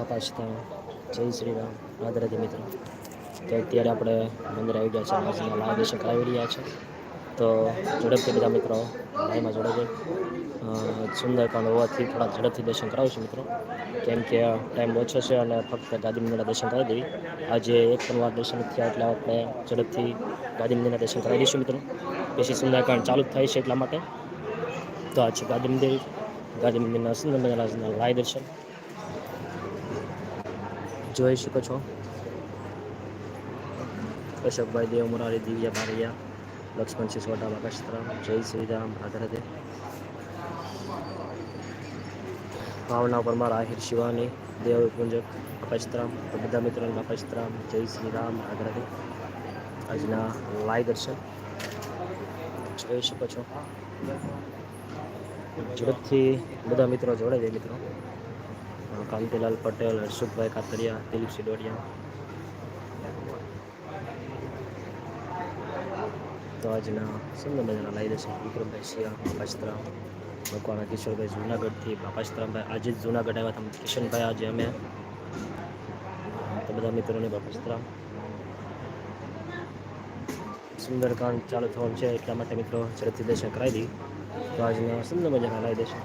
બાપા સીતારામ જય શ્રી રામ. રાધે રાધે મિત્રો, તો અત્યારે આપણે મંદિર આવી ગયા છે. આજના લાલ દર્શન કરાવી રહ્યા છે. તો ઝડપથી બધા મિત્રો લાઈમાં જોડાઈ જાય. સુંદરકાંડ હોવાથી થોડા ઝડપથી દર્શન કરાવીશું મિત્રો. કેમ કે ટાઈમ ઓછો છે અને ફક્ત ગાંધી મંદિરના દર્શન કરાવી દેવી આજે એક પણ વાર દર્શન થયા એટલે આપણે ઝડપથી ગાંધી મંદિરના દર્શન કરાવી દઈશું મિત્રો. પછી સુંદરકાંડ ચાલુ થાય છે એટલા માટે. તો આ છે મંદિર. ગાંધી મંદિરના સુંદર મજાના લાય દર્શન. જોઈ શકો છો. કશ્યપભાઈ દેવ, મુરારી, દિવ્યા બારિયા લક્ષ્મણ સોઢા બાકાશરામ જય શ્રી રામ રાધે રાધે. ભાવના પરમાર આહિર શિવાની, દેવ પુંજક બાપાશ્રામ બધા મિત્રોને બાપાશ્રામ જય શ્રી રામ રાધે. આજના લાય દર્શન જોઈ શકો છો. ઝડપથી બધા મિત્રો જોડાઈ જાય મિત્રો. કાંતિલાલ પટેલ હર્ષુભાઈ કાતરિયા દિલીપ સિડોડિયા તો આજના સુંદર મજાના લાવી દેશે વિક્રમભાઈ શિયા બાપાસ્તરામ મકવાણા કિશોરભાઈ જુનાગઢથી બાપાસ્તરામભાઈ આજે જ જુનાગઢ આવ્યા તમે કિશનભાઈ આજે અમે તો બધા મિત્રોને બાપાસ્તરામ સુંદરકાંડ ચાલુ થવાનું છે એટલા માટે મિત્રો ઝડપથી દર્શન કરાવી દઈ તો આજના સુંદર મજાના લાવી દેશે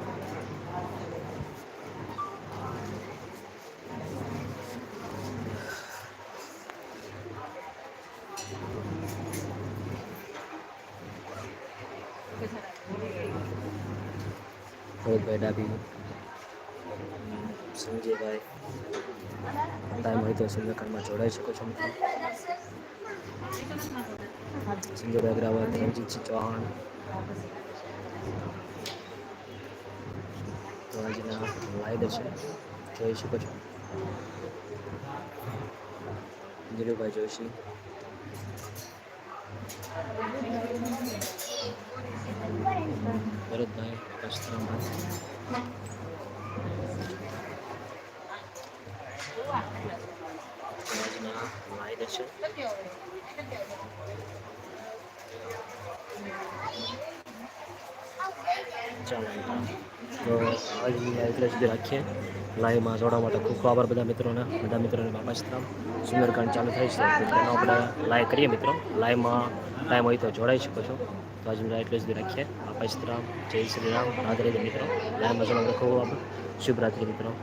રોહિતભાઈ ડાબી સંજયભાઈ ટાઈમ હોય તો સુંદરકાંડમાં જોડાઈ શકો છો મિત્રો. સંજયભાઈ અગ્રવાલ સિંહ ચૌહાણ તો આજના લાઈવ છે. જોઈ શકો છો. ધીરુભાઈ જોશી. ભરતભાઈ. કસ્તરામભાઈ આજના લાઈવ છે ચાલો તો આજની એટલે સુધી રાખીએ લાઈવમાં જોડવા માટે ખૂબ ખૂબ આભાર બધા મિત્રોના. બધા મિત્રોને બાપા સીતારામ સુંદરકાંડ ચાલુ થાય છે. તો તેનો આપણે લાઈવ કરીએ મિત્રો. લાઈવમાં ટાઈમ હોય તો જોડાઈ શકો છો. તો આજે લાઈવ એટલે સુધી રાખીએ બાપા સીતારામ જય શ્રી રામ. રાધે મિત્રો. લાઈવમાં જોડવા ખૂબ આભાર. શુભરાત્રિ મિત્રો.